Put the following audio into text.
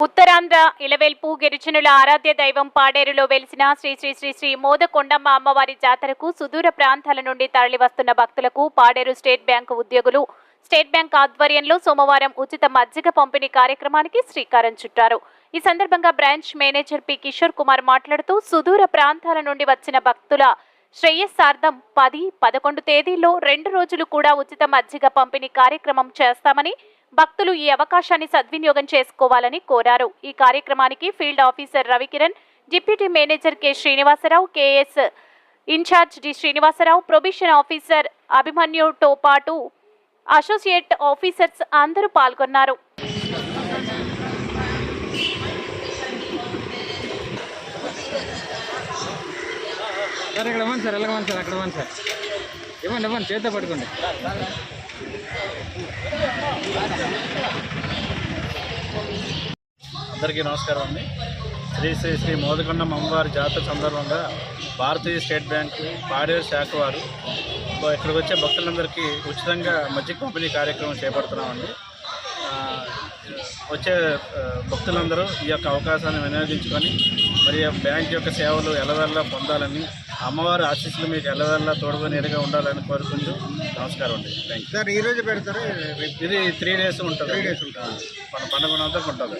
ఉత్తరాంధ్ర ఇలవెల్పు గిరిజనుల ఆరాధ్య దైవం పాడేరులో వెలిసిన శ్రీ శ్రీ శ్రీ శ్రీ మోదకొండమ్మ అమ్మవారి జాతరకు సుదూర ప్రాంతాల నుండి తరలివస్తున్న భక్తులకు పాడేరు స్టేట్ బ్యాంకు ఉద్యోగులు స్టేట్ బ్యాంక్ ఆధ్వర్యంలో సోమవారం ఉచిత మజ్జిగ పంపిణీ కార్యక్రమానికి శ్రీకారం చుట్టారు. ఈ సందర్భంగా branch manager P. Kishore Kumar మాట్లాడుతూ సుదూర ప్రాంతాల నుండి వచ్చిన భక్తుల శ్రేయస్సార్థం పది పదకొండు తేదీల్లో రెండు రోజులు కూడా ఉచిత మజ్జిగ పంపిణీ కార్యక్రమం చేస్తామని భక్తులు ఈ అవకాశాన్ని సద్వినియోగం చేసుకోవాలని కోరారు. ఈ కార్యక్రమానికి field officer Ravikiran deputy manager K Srinivasarao KS incharge D Srinivasarao probation officer అభిమన్యుతో పాటు అసోసియేట్ ఆఫీసర్స్ అందరూ పాల్గొన్నారు. సార్ ఇక్కడ ఇవ్వండి సార్ వెళ్ళగమని సార్ అక్కడ ఇవ్వండి సార్. ఇవ్వండి ఇవ్వండి చేతితో పట్టుకోండి. అందరికీ నమస్కారం అండి. శ్రీ శ్రీ శ్రీ మోదకొండం అమ్మవారి జాతర సందర్భంగా భారతీయ స్టేట్ బ్యాంకు పాడేరు శాఖ వారు ఇక్కడికి వచ్చే భక్తులందరికీ ఉచితంగా మజ్జిగ పంపిణీ కార్యక్రమం చేపడుతున్నామండి. ఆ, వచ్చే భక్తులందరూ ఈ యొక్క అవకాశాన్ని వినియోగించుకొని మరి బ్యాంక్ యొక్క సేవలు ఎలవెల్లా పొందాలని అమ్మవారి ఆశీస్సులు మీకు ఎలవెల్లా తోడుగా ఉండాలని కోరుకుంటూ నమస్కారం అండి. థ్యాంక్ సార్ ఈ రోజు పెడతారా? ఇది త్రీ డేస్ ఉంటుంది Three days ఉంటుంది. మన పండుగ అంతా ఉంటుంది